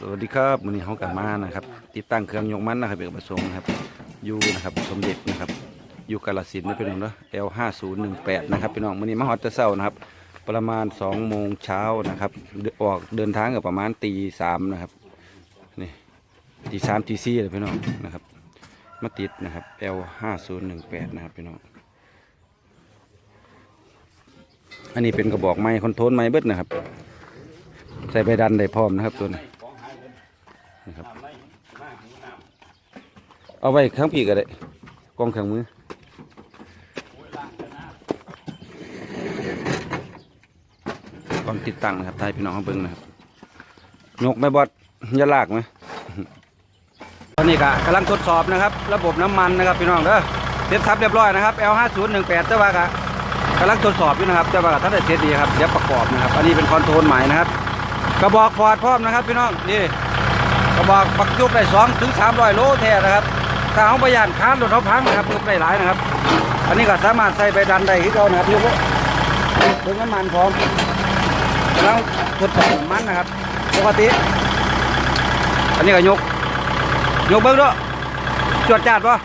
สวัสดีครับวันนี้เขากลับมานะครับ ติดตั้งเครื่องยกมันนะครับเป็นประสงค์นะครับอยู่นะครับสมเด็จนะครับอยู่กาลสินธุ์นะพี่น้องเนาะ L 5 0 1 8นะครับพี่น้องวันนี้มาฮอตเตอร์เซานะครับ ประมาณ2โมงเช้านะครับออกเดินทางกับประมาณตีสามนะครับนี่ตีสามตีสี่เลยพี่น้องนะครับมาติดนะครับ L 5 0 1 8นะครับพี่น้องอันนี้เป็นกระบอกไม้คอนโทรลไม้เบิดนะครับ ใส่ใบดันได้พร้อมนะครับตัวนี้นะครับ เอาไว้ข้างปีกก็ได้กองข้างมือก่อนติดตั้งนะครับทายพี่น้องเขาเบิ้งนะครับยกไม่บอดยาลากไหมตอนนี้ก็กำลังทดสอบนะครับ ระบบน้ำมันนะครับพี่น้องเด้อเสร็จทับเรียบร้อยนะครับ L5018 แต่ว่าก็กำลังทดสอบอยู่นะครับแต่ว่าก็ถ้าได้เสร็จดีครับเดี๋ยวประกอบนะครับ อันนี้เป็นคอนโทรลใหม่นะครับ กระบอกฟอร์ดพร้อมนะครับพี่น้องนี่กระบอกปักยุกได้สองถึงสามร้อยโลแท้นะครับ ถ้าเอาไปย่านค้านรถเขาพังนะครับยกได้หลายนะครับ อันนี้ก็สามารถใส่ไปดันได้ที่เขานะครับยกเบิ่งน้ำมันพร้อมแล้วทดสอบมันนะครับปกติอันนี้ก็ยก ยกเบิ้งด้วยจวดจัดปะ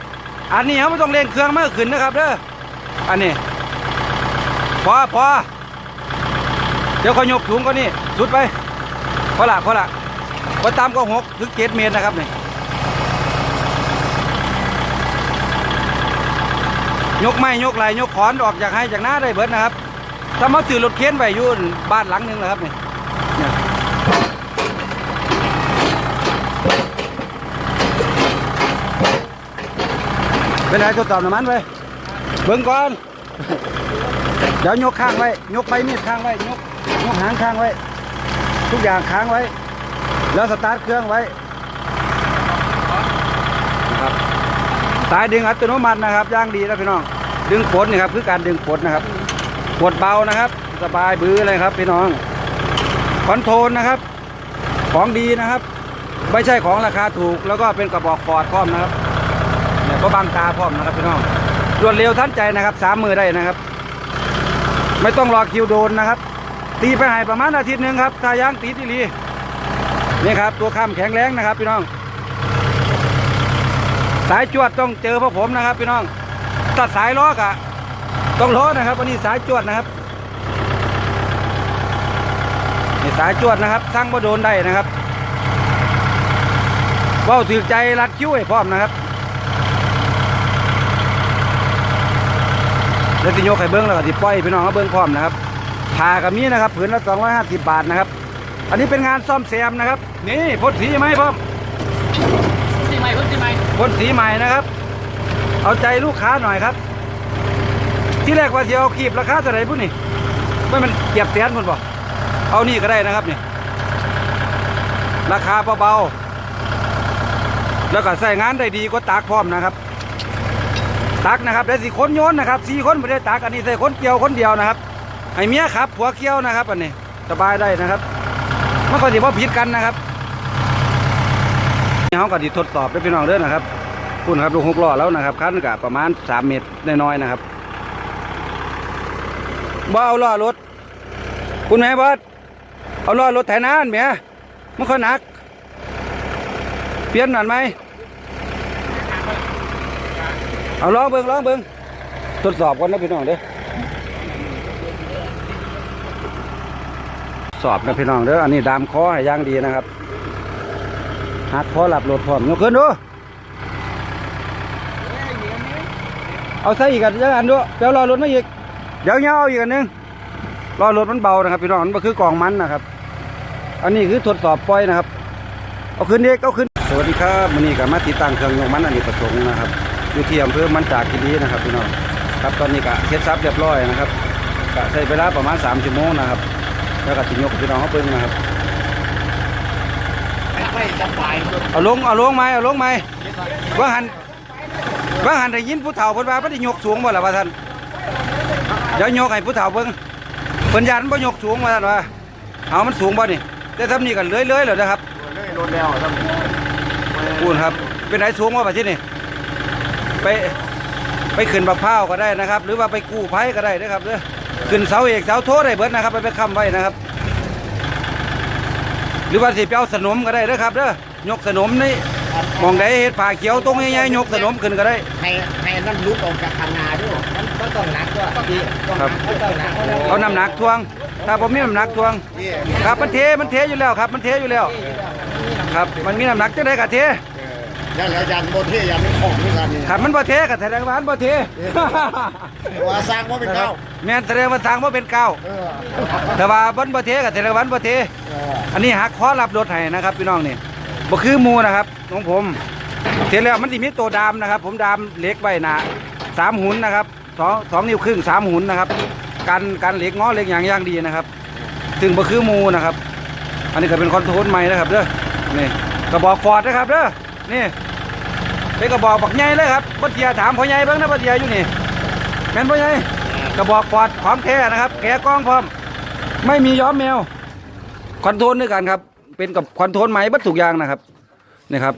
อันนี้เขาไม่ต้องเร่งเครื่องมากขึ้นนะครับเด้ออันนี้พอพอเดี๋ยวเขายกสูงกว่านี้สุดไปพอละพอละพอตามก็หกถึงเจ็ดเมตรนะครับนี่ ยกไม้ยกไหลยกขอนออกจากให้จากหน้าได้เบิดนะครับถ้ามาซื้อรถเข็นไปอยู่บ้านหลังหนึงนะครับนี่เนี่ยเป็นไรทดสอบน้ำมันไปเบิ่งก่อน เดี๋ยวยกข้างไว้ ยกใบมีดข้างไว้ ยกยกหางข้างไว้ ทุกอย่างค้างไว้ แล้วสตาร์ทเครื่องไว้นะครับ สายดึงอัตโนมัตินะครับย่างดีนะพี่น้อง ดึงปลดนี่ครับคือการดึงปลดนะครับปลดเบานะครับ สบายบื้อเลยครับพี่น้องคอนโทรลนะครับ ของดีนะครับ ไม่ใช่ของราคาถูก แล้วก็เป็นกระบอกฟอร์ดพร้อมนะครับเนี่ยก็บางตาพร้อมนะครับพี่น้องรวดเร็วทันใจนะครับสามมือได้นะครับ ไม่ต้องรอคิวโดนนะครับ ตีไปหายประมาณอาทิตย์หนึ่งครับถ้ายางตีดีลีนี่ครับตัวค้ำแข็งแรงนะครับพี่น้อง สายจวดต้องเจอพวกผมนะครับพี่น้องตัดสายล้อกะต้องล้อนะครับวันนี้สายจวดนะครับนี่สายจวดนะครับสร้างบ่โดนได้นะครับเว้าถือใจรัดคิ้วให้พร้อมนะครับแล้วสิโยกไข่เบิ้งแล้วก็สิปล่อยพี่น้องเขาเบิ้งพร้อมนะครับพากับมีนะครับผืนละ250บบาทนะครับ อันนี้เป็นงานซ่อมแซมนะครับ นี่พ่นสีไหมพ่อม พ่นสีใหม่นะครับ เอาใจลูกค้าหน่อยครับ ที่แรกว่าจะเอาขีบราคาเท่าไหร่พุ่นนี่ไม่มันเกียบแสนพุ่นบ่เอานี่ก็ได้นะครับนี่ ราคาเบาๆแล้วก็ใส่งานได้ดีกว่าตากพร้อมนะครับตักนะครับได้สี่คนโยนนะครับสี่คนไม่ได้ตักอันนี้ใส่คนเกี่ยวคนเดียวนะครับให้เมียขับผัวเกี่ยวนะครับอันนี้สบายได้นะครับมันก็สิว่าผิดกันนะครับ เขาก็ดีทดสอบได้พี่น้องเด้อนะครับคุณครับลูกหกล้อแล้วนะครับคันกับประมาณสามเมตรน้อยๆนะครับบ่เอาล้อรถ คุณแม่บอสเอาล้อรถไถนานเมียมันค่อยหนัก เปลี่ยนหน่อยไหมเอาล้อเบิ้งล้อเบิ้งทดสอบก่อนนะพี่น้องเด้อสอบนะพี่น้องเด้ออันนี้ดามคอให้ย่างดีนะครับ หักคอหลับรถพร้อมยกขึ้นดูเอาใส่อีกอันยังอันดูเดี๋ยวรอรถมาอีกเดี๋ยวเงาเอาอีกอันนึงรอรถมันเบานะครับพี่น้องมันคือกล่องมันนะครับ อันนี้คือทดสอบปล่อยนะครับ เอาขึ้นเด็กเอาขึ้นสวัสดีครับวันนี้ก็มาติดตั้งเครื่องยกมันอันนี้ประสงค์นะครับอยู่ที่อำเภอมันจากคีรีนะครับพี่น้องครับตอนนี้ก็เสร็จสับเรียบร้อยนะครับก็ใช้เวลาประมาณ3ชั่วโมงนะครับแล้วก็สิยกพี่น้องเขาเบิ่งนะครับ ไม่สบายเอาลงเอาลงไหมเอาลงไหมว่าหันว่าหันได้ยินผู้เฒ่าเพิ่นว่าบ่ได้ยกสูงบ่ล่ะว่าท่านเดี๋ยวยกให้ผู้เฒ่าเบิ่งเพิ่นยันบ่ยกสูงว่าท่านว่าเอามันสูงบ่นี่แต่ทำนี่ก็เลื้อยๆแล้วนะครับเลยโดนแล้วครับพูดครับเป็นไหนสูงว่าแบบที่นี่ไปไปขึ้นบักพร้าวก็ได้นะครับ หรือว่าไปกู้ภัยก็ได้นะครับเด้อขึ้นเสาเอกเสาโทได้เบิดนะครับ ไปไปค้ำไว้นะครับ หรือว่าสิไปเอาสนมก็ได้เด้อครับเด้อยกสนมนี่มองได้เฮ็ดผ้าเขียวตรงใหญ่ๆยกสนมขึ้นก็ได้ ให้ให้น้ำลุกออกจากคันนาด้วยมันมันต้องหนักด้วยพี่ต้องหนักมันต้องหนักเอาน้ำหนักทวง ถ้าผมมีน้ำหนักทวง ครับมันเทมันเทอยู่แล้วครับ มันเทอยู่แล้ว ครับ มันมีน้ำหนักจังได๋ก็เท แล้วแล้วยันโบเทยันไม่ของด้วยกันนี่ครับมันบ่เทก็แสดงว่ามันบ่เทว่าสร้างว่าเป็นเก้าแม่นแสดงว่าทางบ่เป็นเก้าเออแต่ว่าบ่นบ่เทก็แสดงว่ามันบ่เทเอออันนี้หักคอรับรถให้นะครับพี่น้องนี่บ่คือหมูนะครับของผมเสร็จแล้วมันสิมีตัวดามนะครับ ผมดามเหล็กไว้หนะสามหุ่นนะครับสองสองนิ้วครึ่งสามหุ่นนะครับกันกันเหล็กง้อเหล็กอย่างอย่างดีนะครับซึ่งบ่คือหมูนะครับ อันนี้ก็เป็นคอนโทรลใหม่นะครับเด้อนี่กระบอกฟอร์ดนะครับเด้อ นี่เป็นกระบอกบักใหญ่เลยครับบ่เสียถามพ่อใหญ่เบิ่งนะบ่เสียอยู่นี่แม่นพ่อใหญ่กระบอกฟอร์ดของแท้นะครับแกะกล้องพร้อม ไม่มีย้อมแมวคอนโทรลด้วยกันครับ เป็นกับคอนโทรลไม้บัดทุกอย่างนะครับนี่ครับ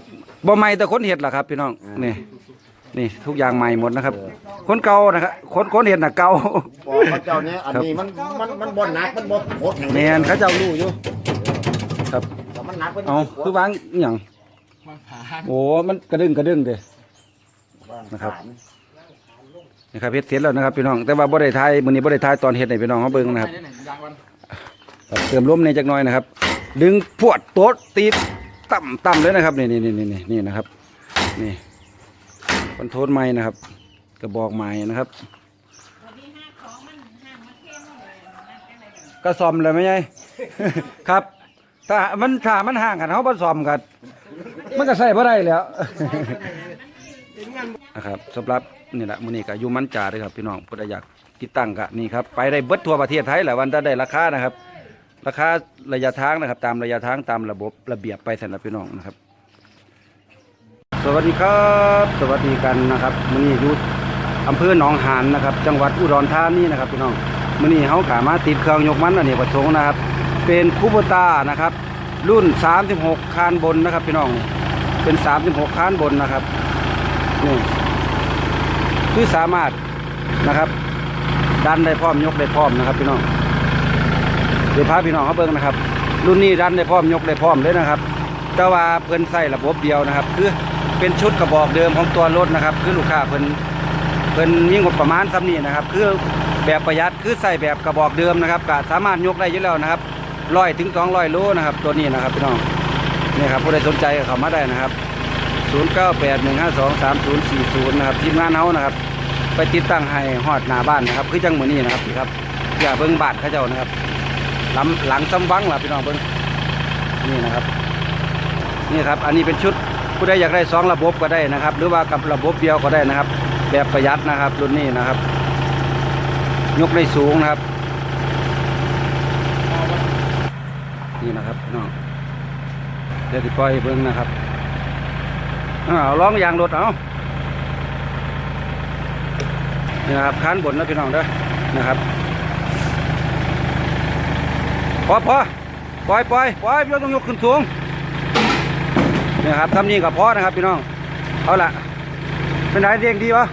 บ่ใหม่แต่คนเห็ดล่ะครับพี่น้องนี่นี่ทุกอย่างใหม่หมดนะครับ คนเก่านะครับคนคนเห็ดน่ะเก่าบอกพระเจ้าเนี่ยอันนี้มันมันมันบนหนักมันบนโคตรแห่งแมนเขาเจ้ารู้อยู่ ครับแต่มันหนักเป็นเอาคือวางอหย่าง โอ้ มันกระดึงกระดึงเด้ นะครับ นี่ครับเฮ็ดเสร็จแล้วนะครับพี่น้อง แต่ว่าบ่ได้ทายมื้อนี้บ่ได้ทายตอนเฮ็ดให้พี่น้องเขาเบิ่งนะครับครับเติมลมในจักหน่อยนะครับ ดึงพวดโต๊ดตีดต่ำต่ำเลยนะครับนี่นี่นี่นี่นี่นะครับ นี่คอนโทรลไม้นะครับ กระบอกไม้นะครับ ก็ซ่อมเลยไหมยัยครับ ถ้ามันถ้ามันห่างกันเขาบ่ซ่อมกันมันก็ใส่บ่ได้แล้ว นะครับสำหรับนี่แหละมื้อนี้ก็อยู่มันจ่าเด้อครับ พี่น้องผู้ใดอยากติดตั้งก็นี่ครับ ไปได้เบิดทั่วประเทศไทยแหละวันถ้าได้ราคานะครับ ราคาระยะทางนะครับ ตามระยะทางตามระบบระเบียบไปสำหรับพี่น้องนะครับ สวัสดีครับ สวัสดีกันนะครับมื้อนี้อยู่อำเภอหนองหานนะครับ จังหวัดอุดรธานีนะครับ พี่น้องมื้อนี้เฮากามาติดเครื่องยกมันอันนี้ประสงค์นะครับ เป็นคูโบตานะครับ รุ่น 36 คานบนนะครับ พี่น้องเป็น 36 คานบนนะครับนี่คือสามารถนะครับ ดันได้พร้อมยกได้พร้อมนะครับ พี่น้องเดี๋ยวพาพี่น้องเขาเบิ่งนะครับ รุ่นนี้ดันได้พร้อมยกได้พร้อมเลยนะครับแต่ว่าเพิ่นใส่ระบบเดียวนะครับ คือเป็นชุดกระบอกเดิมของตัวรถนะครับ คือลูกค้าเพิ่นเพิ่นมีงบประมาณซ้ำนี้นะครับ คือแบบประหยัดคือใส่แบบกระบอกเดิมนะครับก็สามารถยกได้อยู่แล้วนะครับ ร้อยถึงสองร้อยโลนะครับ ตัวนี้นะครับพี่น้องนี่ครับผู้ใดสนใจก็เข้ามาได้นะครับ 0 9 8 1 5 2 3 0 4 0 นะครับทีมงานเฮานะครับ ไปติดตั้งให้ฮอดหน้าบ้านนะครับ คือจังหมือนี้นะครับนี่ครับอย่าเบิ่งบานเขาเจ้านะครับหลังหลังซ้ำวังล่ะพี่น้องเบิ้งนี่นะครับนี่ครับอันนี้เป็นชุดผู้ใดอยากได้สองระบบก็ได้นะครับ หรือว่ากับระบบเดียวก็ได้นะครับ แบบประหยัดนะครับรุ่นนี้นะครับ ยกได้สูงนะครับ นี่นะครับพี่น้องเดี๋ยวจะปล่อยเบิ้งนะครับเอาล้องยางรถเอานี่นะครับคันบนนะพี่น้องเด้อนะครับพอพอปล่อยปล่อยปล่อยพี่น้องต้องยกขึ้นสูงนี่ครับทำนี่กับพอนะครับพี่น้องเอาละเป็นไหนเรียงดีวะ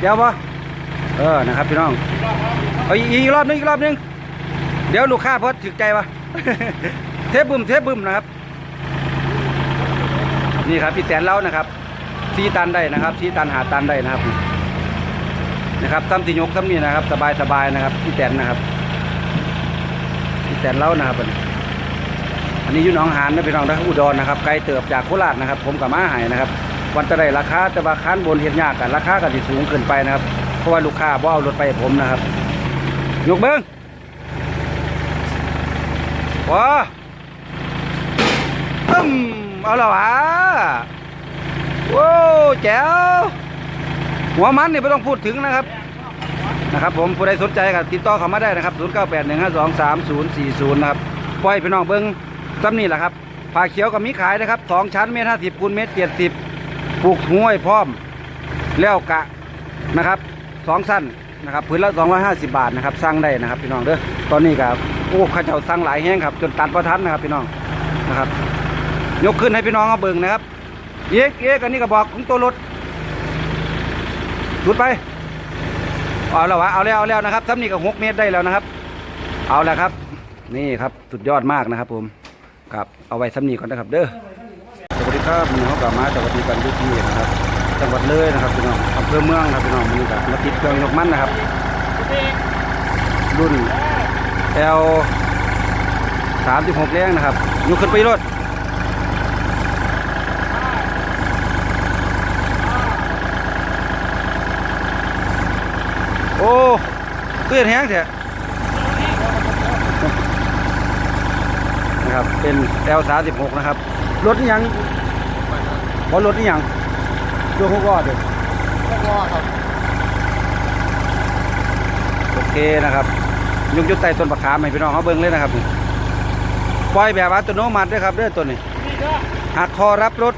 เดี๋ยวปะเออนะครับพี่น้องเอาอีกอีกรอบนึงอีกรอบนึงเดี๋ยวลูกค้าพอถึกใจวะ เทปบึมเทปบึมนะครับ นี่ครับพี่แตนเล่านะครับซีตันได้นะครับซีตันหาตันได้นะครับ นะครับทำที่ยกทำนี่นะครับ สบายสบายนะครับพี่แตนนะครับที่แสนเล่านะครับอันนี้อันนี้อยู่หนองหานนะพี่น้องนะอุดรนะครับไกลเติบจากโคราชนะครับ ผมกับม้าหายนะครับวันจะได้ราคาแต่ว่าค้านบนเห็นยากกันราคากันที่สูงขึ้นไปนะครับ เพราะว่าลูกค้าบ่เอารถไปผมนะครับยกเบิ้งว้า ตึ้มเอาละวะโว้แจ๋วหัวมันนี่ไม่ต้องพูดถึงนะครับนะครับ ผมผู้ใดสนใจก็ติดต่อเขามาได้นะครับ 0 9 8 1 5 2 3 0 4 0 นะครับปล่อยพี่น้องเบิ้งซ้ำนี่แหละครับผ้าเขียวก็มีขายนะครับสองชั้นเมตรห้าสิบคูณเมตรเจ็ดสิบปลูกห้วยพร้อม แล้วกะนะครับสองสั้นนะครับพื้นละสองร้อยห้าสิบบาทนะครับสั่งได้นะครับ พี่น้องเด้อตอนนี้ก็โอ้ข้าเจ้าสั่งหลายแห้งครับ จนตัดประทันนะครับ พี่น้องนะครับ ยกขึ้นให้พี่น้องเอาเบิ่งนะครับเอ๊กเอ๊กอันนี้ก็บอกของตัวรถจุดไป เอาแล้ววะเอาแล้วเอาแล้วนะครับซ้ำนี่ก็หกเมตรได้แล้วนะครับ เอาแล้วครับ นี่ครับสุดยอดมากนะครับ ผมครับเอาไว้ซ้ำนี้ก่อนนะครับ เด้อสวัสดีครับพี่น้อกลับมาสวัสดีกันทุกที่นะครับจังหวัดเลยนะครับพี่น้องอำเภอเมืองครับพี่น้องมีกับมาติดเครื่องยกมันนะครับ รุ่น L สามสิบหกแรงนะครับยกขึ้นไปรถโอ้ เตือนแห้งแท้นะครับ เป็น L สามสิบหกนะครับ รถนี่ยังบอรถนี่ยังดูเขาก็เด็ก็ครับ โอเคนะครับ ยุกยุกใต้ต้นประคามให้พี่น้องเขาเบิ่งเลยนะครับนี่ปล่อยแบบอัตโนมัติด้วยครับเด้อตัวนี้หักคอรับรถ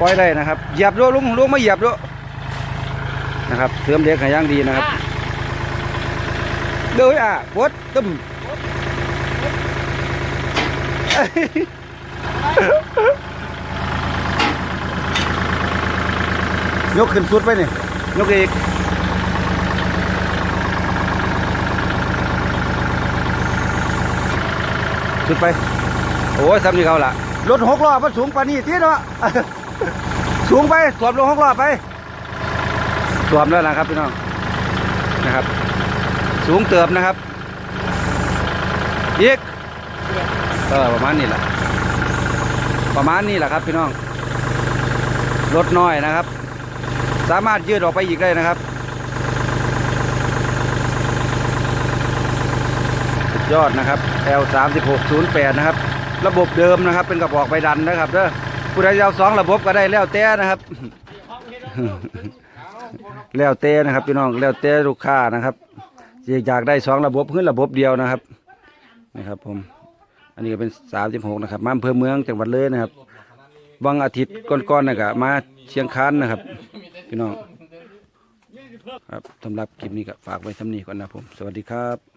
ปล่อยได้นะครับ เหยียบด้วยลุงลุงมาเหยียบด้วย นะครับ เสริมเด็กให้ย่างดีนะครับเด้ออะวดตึมยกขึ้นสุดไปนี่ยกอีกสุดไป โอ้ยซ้ำนี่เขาละรถหกล้อมันสูงกว่านี้ทีเนาะสูงไปสวมลงหกล้อไปส วมแล้วนะครับพี่น้องนะครับ สูงเติบนะครับอีกเออประมาณนี้แหละประมาณนี้แหละครับพี่น้องรถน้อยนะครับ สามารถยืดออกไปอีกได้นะครับสุดยอดนะครับ L 3 6 0 8นะครับ ระบบเดิมนะครับ เป็นกระบอกใบดันนะครับเด้อผู้ใดจะเอาสองระบบก็ได้แล้วแต่นะครับ แล้วแต่นะครับพี่น้องแล้วแต่ลูกค้านะครับอยากได้สองระบบขึ้นระบบเดียวนะครับนะครับผมอันนี้ก็เป็นสามสิบหกนะครับมาอำเภอเมืองจังหวัดเลยนะครับวันอาทิตย์ก่อนๆนะครับมาเชียงคานนะครับ พี่น้องครับสำหรับคลิปนี้ก็ฝากไว้สำนีก่อนนะผม สวัสดีครับ